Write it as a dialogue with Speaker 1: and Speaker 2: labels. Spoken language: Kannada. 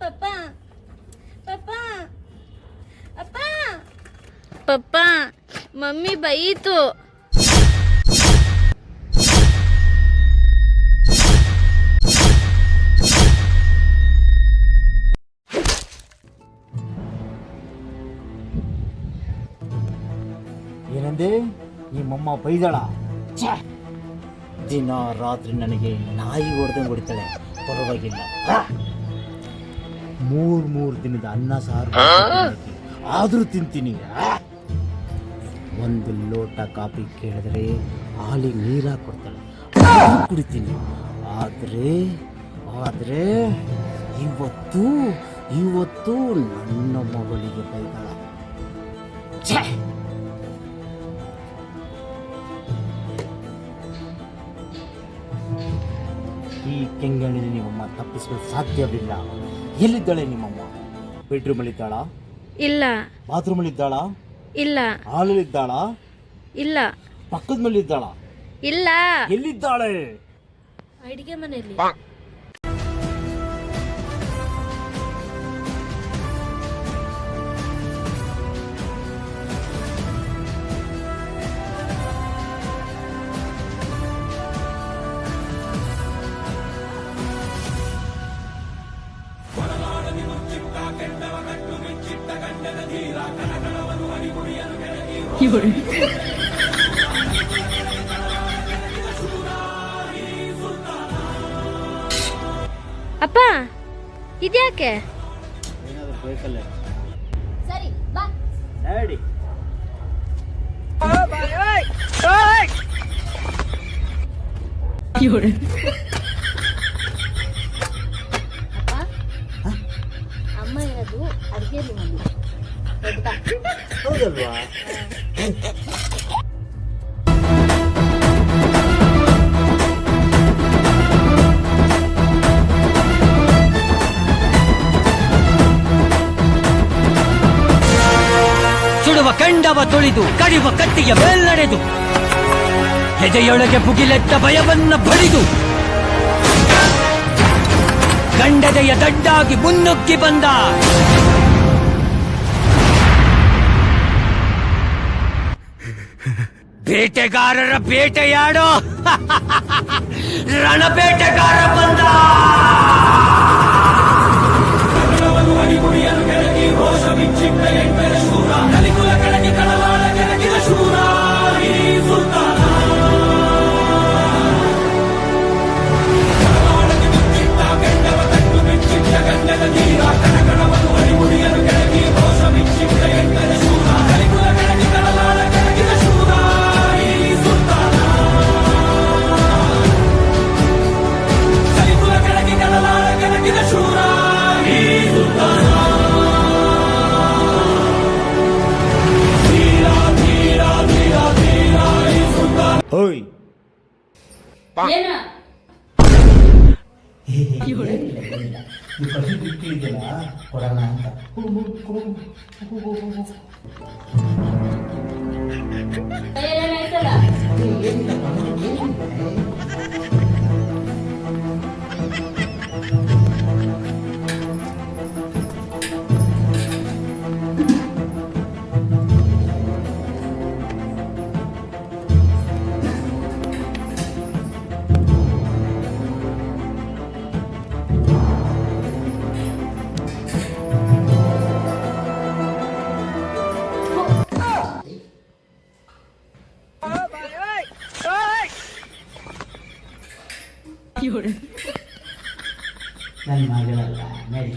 Speaker 1: ಪಪ್ಪ ಪಪ್ಪ ಅಪ್ಪ ಪಪ್ಪ ಮಮ್ಮಿ ಬೈತು
Speaker 2: ಏನಂದೆ ನಿಮ್ಮಮ್ಮ ಬೈದಳ ಛೆ! ದಿನ ರಾತ್ರಿ ನನಗೆ ನಾಯಿ ಹೊಡೆದಂಗೆ ಹೊಡಿತಾಳೆ. ಪರವಾಗಿಲ್ಲ. ಮೂರು ಮೂರ್ ದಿನದ ಅನ್ನ ಸಾರು ಆದರೂ ತಿಂತೀನಿ. ಒಂದು ಲೋಟ ಕಾಫಿ ಕೇಳಿದ್ರೆ ಹಾಲಿಗೆ ನೀರು ಹಾಕೊಡ್ತಾಳೆ ಅದೂ ಕುಡಿತೀನಿ. ಆದರೆ ಆದರೆ ಇವತ್ತು ಇವತ್ತು ನನ್ನ ಮಗಳಿಗೆ ಬೈತಾಳ. ಛೇ! ಕೆಂಗಣ್ಣಿನ ನಿಮ್ಮಮ್ಮ ತಪ್ಪಿಸಲು ಸಾಧ್ಯವಿಲ್ಲ. ಎಲ್ಲಿದ್ದಾಳೆ ನಿಮ್ಮಮ್ಮ ಬೆಡ್ರೂಮ್ ಅಲ್ಲಿ ಇದ್ದಾಳ?
Speaker 1: ಇಲ್ಲ.
Speaker 2: ಬಾತ್ರೂಮ್ ಅಲ್ಲಿ ಇದ್ದಾಳ?
Speaker 1: ಇಲ್ಲ.
Speaker 2: ಹಾಲಲ್ಲಿ ಇದ್ದಾಳ?
Speaker 1: ಇಲ್ಲ.
Speaker 2: ಪಕ್ಕದ ಮೇಲೆ ಇದ್ದಾಳ
Speaker 1: ಇಲ್ಲ.
Speaker 2: ಎಲ್ಲಿದ್ದಾಳೆ?
Speaker 1: ಅಡಿಗೆ ಮನೆಯಲ್ಲಿ. ಅಪ್ಪ ಇದ್ಯಾಕೆ?
Speaker 2: ಏನಾದ್ರು ಬೇಕಲ್ಲೇ.
Speaker 1: ಸರಿ ಬಾ.
Speaker 2: ಡ್ಯಾಡಿ.
Speaker 1: ಅಮ್ಮ ಇರೋದು ಅಡುಗೆ ರೂಮಲ್ಲಿ
Speaker 2: ಹೌದಲ್ವಾ?
Speaker 3: ಸುಡುವ ಕಂಡವ ತುಳಿದು, ಕಡಿವ ಕತ್ತಿಯ ಮೇಲ್ನಡೆದು ಎದೆಯೊಳಗೆ ಭುಗಿಲೆತ್ತ ಭಯವನ್ನ ಬಡಿದು ಗಂಡದೆಯ ದಡ್ಡಾಗಿ ಮುನ್ನುಗ್ಗಿ ಬಂದ. ಬೇಟೆಗಾರರ ಬೇಟೆಯಾಡೋ ರಣಬೇಟೆಗಾರ ಬಂದ!
Speaker 2: 빵. 얘는 이것이 이끼이잖아. 보라나 한다. 후후후후후후후. ಕೊಡೋಣ ಅಂತ ನನ್ನ ಮಗಳಲ್ಲ ನಡಿ